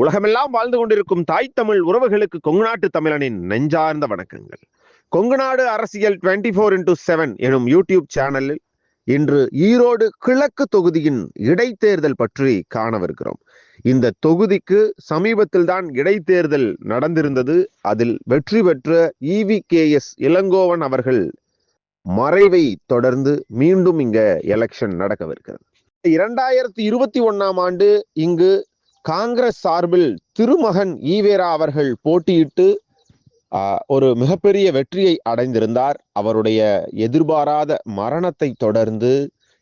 உலகமெல்லாம் வாழ்ந்து கொண்டிருக்கும் தாய் தமிழ் உறவுகளுக்கு கொங்குநாட்டு தமிழனின் நெஞ்சார்ந்த வணக்கங்கள். கொங்குநாடு அரசியல் டுவெண்ட்டி ஃபோர் இன்டூ செவன் எனும் யூடியூப் சேனலில் இன்று ஈரோடு கிழக்கு தொகுதியின் இடைத்தேர்தல் பற்றி காணவிருக்கிறோம். இந்த தொகுதிக்கு சமீபத்தில் தான் இடைத்தேர்தல் நடந்திருந்தது. அதில் வெற்றி பெற்ற இவி கே எஸ் இளங்கோவன் அவர்கள் மறைவை தொடர்ந்து மீண்டும் இங்க எலெக்ஷன் நடக்கவிருக்கிறது. இரண்டாயிரத்தி இருபத்தி ஒன்னாம் ஆண்டு இங்கு காங்கிரஸ் சார்பில் திருமகன் ஈவேரா அவர்கள் போட்டியிட்டு ஒரு மிகப்பெரிய வெற்றியை அடைந்திருந்தார். அவருடைய எதிர்பாராத மரணத்தை தொடர்ந்து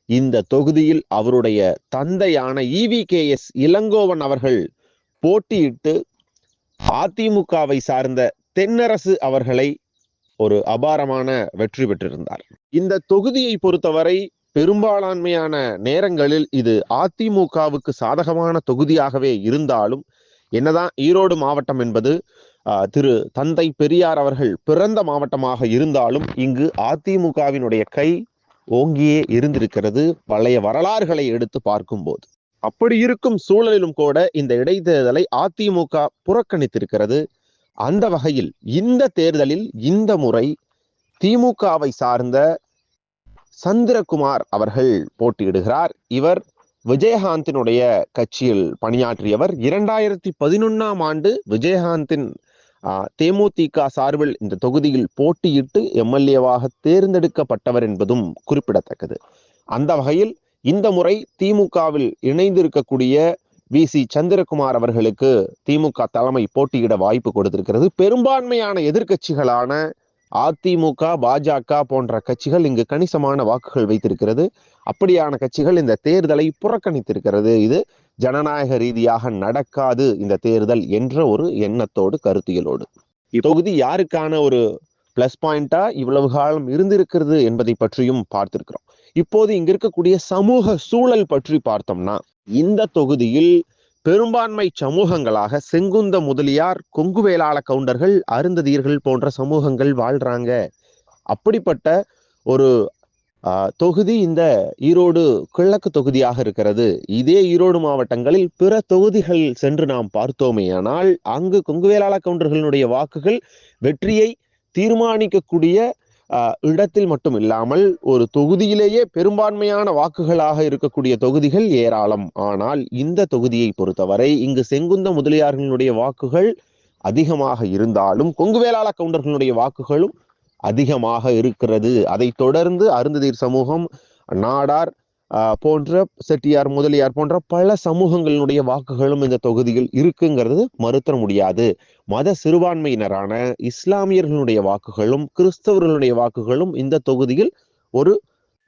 இந்த தொகுதியில் அவருடைய தந்தையான இவி கே எஸ் இளங்கோவன் அவர்கள் போட்டியிட்டு அதிமுகவை சார்ந்த தென்னரசு அவர்களை ஒரு அபாரமான வெற்றி பெற்றிருந்தார். இந்த தொகுதியை பொறுத்தவரை பெரும்பாலான்மையான நேரங்களில் இது அதிமுகவுக்கு சாதகமான தொகுதியாகவே இருந்தாலும் என்னதான் ஈரோடு மாவட்டம் என்பது ஆஹ், திரு தந்தை பெரியார் அவர்கள் பிறந்த மாவட்டமாக இருந்தாலும் இங்கு அதிமுகவினுடைய கை ஓங்கியே இருந்திருக்கிறது. பழைய வரலாறுகளை எடுத்து பார்க்கும்போது. அப்படி இருக்கும் சூழலிலும் கூட இந்த இடைத்தேர்தலை அதிமுக புறக்கணித்திருக்கிறது. அந்த வகையில் இந்த தேர்தலில் இந்த முறை திமுகவை சார்ந்த சந்திரகுமார் அவர்கள் போட்டியிடுகிறார். இவர் விஜயகாந்தினுடைய கட்சியில் பணியாற்றியவர். இரண்டாயிரத்தி பதினொன்னாம் ஆண்டு விஜயகாந்தின் தேமுதிக சார்பில் இந்த தொகுதியில் போட்டியிட்டு எம்எல்ஏவாக தேர்ந்தெடுக்கப்பட்டவர் என்பதும் குறிப்பிடத்தக்கது. அந்த வகையில் இந்த முறை திமுகவில் இணைந்திருக்கக்கூடிய வி. சி. சந்திரகுமார் அவர்களுக்கு திமுக தலைமை போட்டியிட வாய்ப்பு கொடுத்திருக்கிறது. பெரும்பான்மையான எதிர்க்கட்சிகளான அதிமுக பாஜக போன்ற கட்சிகள் இங்கு கணிசமான வாக்குகள் வைத்திருக்கிறது. அப்படியான கட்சிகள் இந்த தேர்தலை புறக்கணித்திருக்கிறது. இது ஜனநாயக ரீதியாக நடக்காது இந்த தேர்தல் என்ற ஒரு எண்ணத்தோடு கருத்தியலோடு. இத்தொகுதி யாருக்கான ஒரு பிளஸ் பாயிண்டா இவ்வளவு காலம் இருந்திருக்கிறது என்பதை பற்றியும் பார்த்திருக்கிறோம். இப்போது இங்க இருக்கக்கூடிய சமூக சூழல் பற்றி பார்த்தோம்னா இந்த தொகுதியில் பெரும்பான்மை சமூகங்களாக செங்குந்த முதலியார் கொங்கு வேளாள கவுண்டர்கள் அருந்ததியர்கள் போன்ற சமூகங்கள் வாழ்றாங்க. அப்படிப்பட்ட ஒரு தொகுதி இந்த ஈரோடு கிழக்கு தொகுதியாக இருக்கிறது. இதே ஈரோடு மாவட்டங்களில் பிற தொகுதிகள் சென்று நாம் பார்த்தோமேயானால் அங்கு கொங்குவேளாள கவுண்டர்களுடைய வாக்குகள் வெற்றியை தீர்மானிக்கக்கூடிய இடத்தில் மட்டும் இல்லாமல் ஒரு தொகுதியிலேயே பெரும்பான்மையான வாக்குகளாக இருக்கக்கூடிய தொகுதிகள் ஏராளம். ஆனால் இந்த தொகுதியை பொறுத்தவரை இங்கு செங்குந்த முதலியார்களுடைய வாக்குகள் அதிகமாக இருந்தாலும் கொங்குவேளாள கவுண்டர்களுடைய வாக்குகளும் அதிகமாக இருக்கிறது. அதைத் தொடர்ந்து அருந்ததீர் சமூகம் நாடார் போன்ற செட்டியார் முதலியார் போன்ற பல சமூகங்களினுடைய வாக்குகளும் இந்த தொகுதியில் இருக்குங்கிறது மறுத்தர முடியாது. மத சிறுபான்மையினரான இஸ்லாமியர்களுடைய வாக்குகளும் கிறிஸ்தவர்களுடைய வாக்குகளும் இந்த தொகுதியில் ஒரு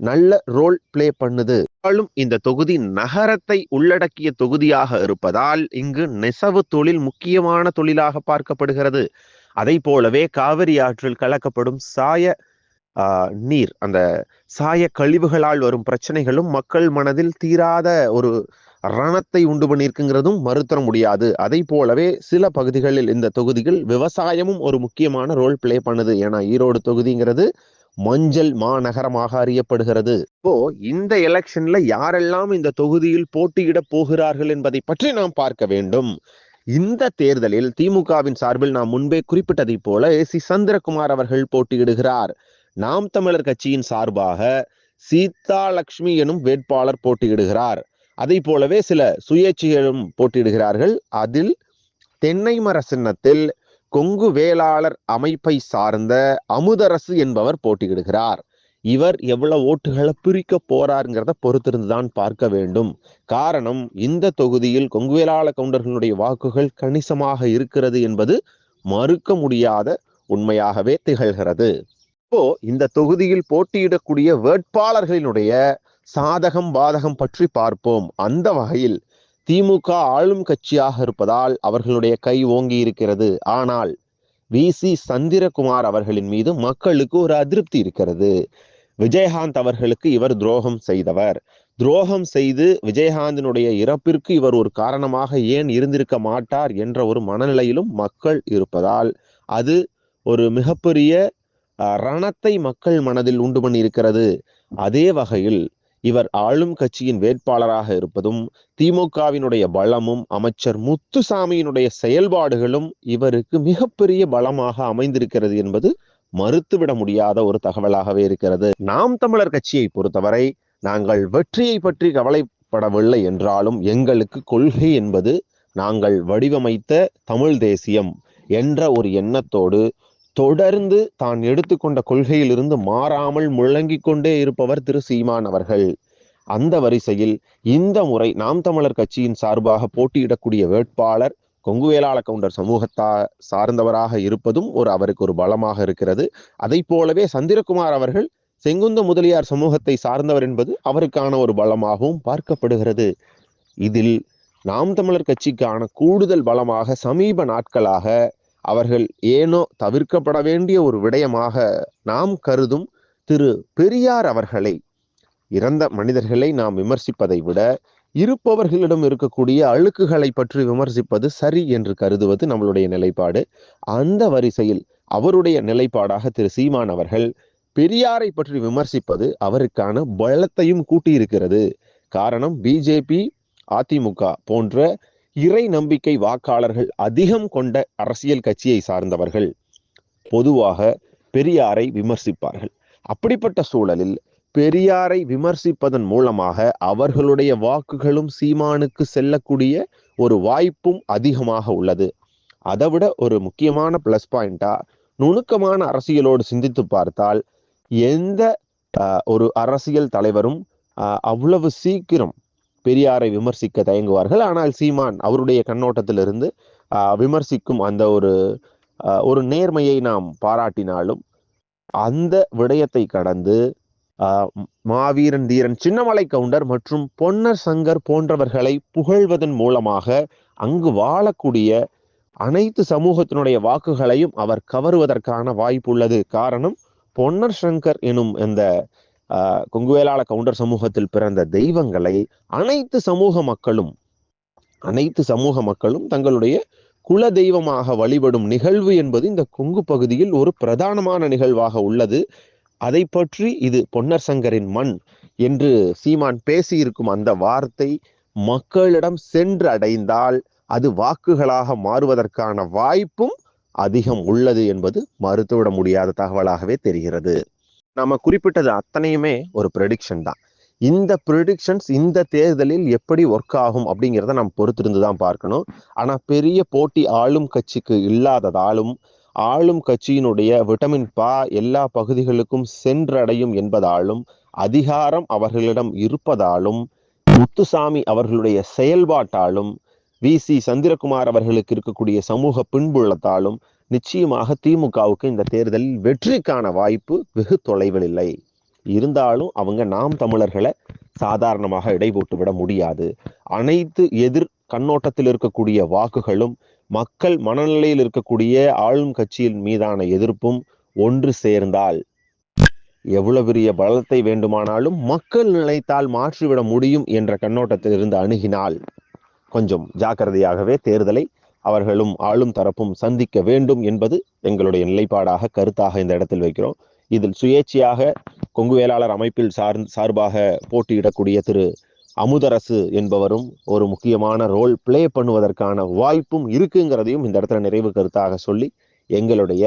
நல்ல ரோல் பிளே பண்ணுது. ஆனாலும் இந்த தொகுதி நகரத்தை உள்ளடக்கிய தொகுதியாக இருப்பதால் இங்கு நெசவு தொழில் முக்கியமான தொழிலாக பார்க்கப்படுகிறது. அதை போலவே காவிரி ஆற்றில் கலக்கப்படும் சாய நீர். அந்த சாய கழிவுகளால் வரும் பிரச்சனைகளும் மக்கள் மனதில் தீராத ஒரு ரணத்தை உண்டு பண்ணியிருக்குங்கிறதும் மறுத்தர முடியாது. அதை போலவே சில பகுதிகளில் இந்த தொகுதியில் விவசாயமும் ஒரு முக்கியமான ரோல் ப்ளே பண்ணுது. ஏன்னா ஈரோடு தொகுதிங்கிறது மஞ்சள் மாநகரமாக அறியப்படுகிறது. இப்போ இந்த எலெக்ஷன்ல யாரெல்லாம் இந்த தொகுதியில் போட்டியிட போகிறார்கள் என்பதை பற்றி நாம் பார்க்க வேண்டும். இந்த தேர்தலில் திமுகவின் சார்பில் நாம் முன்பே குறிப்பிட்டதைப் போல ஏ சி சந்திரகுமார் அவர்கள் போட்டியிடுகிறார். நாம் தமிழர் கட்சியின் சார்பாக சீதா லக்ஷ்மி எனும் வேட்பாளர் போட்டியிடுகிறார். அதை போலவே சில சுயேட்சைகளும் போட்டியிடுகிறார்கள். அதில் தென்னை மர சின்னத்தில் கொங்கு வேளாளர் அமைப்பை சார்ந்த அமுதரசு என்பவர் போட்டியிடுகிறார். இவர் எவ்வளவு ஓட்டுகளை பிரிக்க போறாருங்கிறத பொறுத்திருந்துதான் பார்க்க வேண்டும். காரணம் இந்த தொகுதியில் கொங்கு வேளாள கவுண்டர்களுடைய வாக்குகள் கணிசமாக இருக்கிறது என்பது மறுக்க முடியாத உண்மையாகவே திகழ்கிறது. இப்போ இந்த தொகுதியில் போட்டியிடக்கூடிய வேட்பாளர்களினுடைய சாதகம் பாதகம் பற்றி பார்ப்போம். அந்த வகையில் திமுக ஆளும் கட்சியாக இருப்பதால் அவர்களுடைய கை ஓங்கி இருக்கிறது. ஆனால் வி. சி. சந்திரகுமார் அவர்களின் மீது மக்களுக்கு ஒரு அதிருப்தி இருக்கிறது. விஜயகாந்த் அவர்களுக்கு இவர் துரோகம் செய்தவர். துரோகம் செய்து விஜயகாந்தினுடைய இறப்பிற்கு இவர் ஒரு காரணமாக ஏன் இருந்திருக்க மாட்டார் என்ற ஒரு மனநிலையிலும் மக்கள் இருப்பதால் அது ஒரு மிகப்பெரிய ரணத்தை மக்கள் மனதில் உண்டு பண்ணியிருக்கிறது அதே வகையில் இவர் ஆளும் கட்சியின் வேட்பாளராக இருப்பதும் திமுகவினுடைய பலமும் அமைச்சர் முத்துசாமியினுடைய செயல்பாடுகளும் இவருக்கு மிகப்பெரிய பலமாக அமைந்திருக்கிறது என்பது மறுத்துவிட முடியாத ஒரு தகவலாகவே இருக்கிறது. நாம் தமிழர் கட்சியை பொறுத்தவரை நாங்கள் வெற்றியை பற்றி கவலைப்படவில்லை என்றாலும் எங்களுக்கு கொள்கை என்பது நாங்கள் வடிவமைத்த தமிழ் தேசியம் என்ற ஒரு எண்ணத்தோடு தொடர்ந்து தான் எடுத்துக்கொண்ட கொள்கையிலிருந்து மாறாமல் முழங்கிக் கொண்டே இருப்பவர் திரு சீமான் அவர்கள். அந்த வரிசையில் இந்த முறை நாம் தமிழர் கட்சியின் சார்பாக போட்டியிடக்கூடிய வேட்பாளர் கொங்குவேலாள கவுண்டர் சமூகத்தா சார்ந்தவராக இருப்பதும் ஒரு அவருக்கு ஒரு பலமாக இருக்கிறது. அதை போலவே சந்திரகுமார் அவர்கள் செங்குந்த முதலியார் சமூகத்தை சார்ந்தவர் என்பது அவருக்கான ஒரு பலமாகவும் பார்க்கப்படுகிறது. இதில் நாம் தமிழர் கட்சிக்கான கூடுதல் பலமாக சமீப நாட்களாக அவர்கள் ஏனோ தவிர்க்கப்பட வேண்டிய ஒரு விடயமாக நாம் கருதும் திரு பெரியார் அவர்களை. இறந்த மனிதர்களை நாம் விமர்சிப்பதை விட இருப்பவர்களிடம் இருக்கக்கூடிய அழுக்குகளை பற்றி விமர்சிப்பது சரி என்று கருதுவது நம்மளுடைய நிலைப்பாடு. அந்த வரிசையில் அவருடைய நிலைப்பாடாக திரு சீமான் அவர்கள் பெரியாரை பற்றி விமர்சிப்பது அவருக்கான பலத்தையும் கூட்டியிருக்கிறது. காரணம் பிஜேபி அதிமுக போன்ற இறை நம்பிக்கை வாக்காளர்கள் அதிகம் கொண்ட அரசியல் கட்சியை சார்ந்தவர்கள் பொதுவாக பெரியாரை விமர்சிப்பார்கள். அப்படிப்பட்ட சூழலில் பெரியாரை விமர்சிப்பதன் மூலமாக அவர்களுடைய வாக்குகளும் சீமானுக்கு செல்லக்கூடிய ஒரு வாய்ப்பும் அதிகமாக உள்ளது. அதை விட ஒரு முக்கியமான பிளஸ் பாயிண்டா நுணுக்கமான அரசியலோடு சிந்தித்து பார்த்தால் எந்த ஒரு அரசியல் தலைவரும் அவ்வளவு சீக்கிரம் பெரியாரை விமர்சிக்க தயங்குவார்கள். ஆனால் சீமான் அவருடைய கண்ணோட்டத்திலிருந்து விமர்சிக்கும் அந்த ஒரு ஒரு நேர்மையை நாம் பாராட்டினாலும் அந்த விடயத்தை கடந்து மாவீரன் தீரன் சின்னமலை கவுண்டர் மற்றும் பொன்னர் சங்கர் போன்றவர்களை புகழ்வதன் மூலமாக அங்கு வாழக்கூடிய அனைத்து சமூகத்தினுடைய வாக்குகளையும் அவர் கவருவதற்கான வாய்ப்பு உள்ளது. காரணம் பொன்னர் சங்கர் எனும் இந்த கொங்குவேலாள கவுண்டர் சமூகத்தில் பிறந்த தெய்வங்களை அனைத்து சமூக மக்களும் அனைத்து சமூக மக்களும் தங்களுடைய குல தெய்வமாக வழிபடும் நிகழ்வு என்பது இந்த கொங்கு பகுதியில் ஒரு பிரதானமான நிகழ்வாக உள்ளது. அதை பற்றி இது பொன்னர் சங்கரின் மண் என்று சீமான் பேசியிருக்கும் அந்த வார்த்தை மக்களிடம் சென்று அடைந்தால் அது வாக்குகளாக மாறுவதற்கான வாய்ப்பும் அதிகம் உள்ளது என்பது மறுத்துவிட முடியாத தகவலாகவே தெரிகிறது. நம்ம குறிப்பிட்டது அத்தனையுமே ஒரு ப்ரெடிக்ஷன் தான். இந்த ப்ரிடிக்ஷன்ஸ் இந்த தேர்தலில் எப்படி ஒர்க் ஆகும் அப்படிங்கிறத நம்ம பொறுத்திருந்து தான் பார்க்கணும். ஆனால் பெரிய போட்டி ஆளும் கட்சிக்கு இல்லாததாலும் ஆளும் கட்சியினுடைய விட்டமின் பா எல்லா பகுதிகளுக்கும் சென்றடையும் என்பதாலும் அதிகாரம் அவர்களிடம் இருப்பதாலும் முத்துசாமி அவர்களுடைய செயல்பாட்டாலும் வி சி சந்திரகுமார் அவர்களுக்கு இருக்கக்கூடிய சமூக பின்புள்ளத்தாலும் நிச்சயமாக திமுகவுக்கு இந்த தேர்தலில் வெற்றிக்கான வாய்ப்பு வெகு தொலைவில் இல்லை. இருந்தாலும் அவங்க நாம் தமிழர்களை சாதாரணமாக இடை போட்டு விட முடியாது. அனைத்து எதிர் கண்ணோட்டத்தில் இருக்கக்கூடிய வாக்குகளும் மக்கள் மனநிலையில் இருக்கக்கூடிய ஆளும் கட்சியின் மீதான எதிர்ப்பும் ஒன்று சேர்ந்தால் எவ்வளவு பெரிய பலத்தை வேண்டுமானாலும் மக்கள் நினைத்தால் மாற்றிவிட முடியும் என்ற கண்ணோட்டத்தில் இருந்து அணுகினால் கொஞ்சம் ஜாக்கிரதையாகவே தேர்தலை அவர்களும் ஆளும் தரப்பும் சந்திக்க வேண்டும் என்பது எங்களுடைய நிலைப்பாடாக கருத்தாக இந்த இடத்தில் வைக்கிறோம். இதில் சுயேட்சையாக கொங்கு வேளாளர் அமைப்பில் சார் சார்பாக போட்டியிடக்கூடிய திரு அமுதரசு என்பவரும் ஒரு முக்கியமான ரோல் பிளே பண்ணுவதற்கான வாய்ப்பும் இருக்குங்கிறதையும் இந்த இடத்துல நிறைவு கருத்தாக சொல்லி எங்களுடைய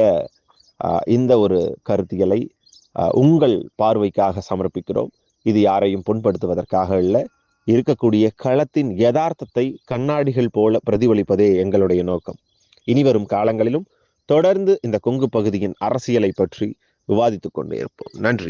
இந்த ஒரு கருத்தியலை உங்கள் பார்வைக்காக சமர்ப்பிக்கிறோம். இது யாரையும் புண்படுத்துவதற்காக இல்லை இருக்கக்கூடிய களத்தின் யதார்த்தத்தை கண்ணாடிகள் போல பிரதிபலிப்பதே எங்களுடைய நோக்கம். இனிவரும் காலங்களிலும் தொடர்ந்து இந்த கொங்கு பகுதியின் அரசியலை பற்றி விவாதித்துக் கொண்டே இருப்போம். நன்றி.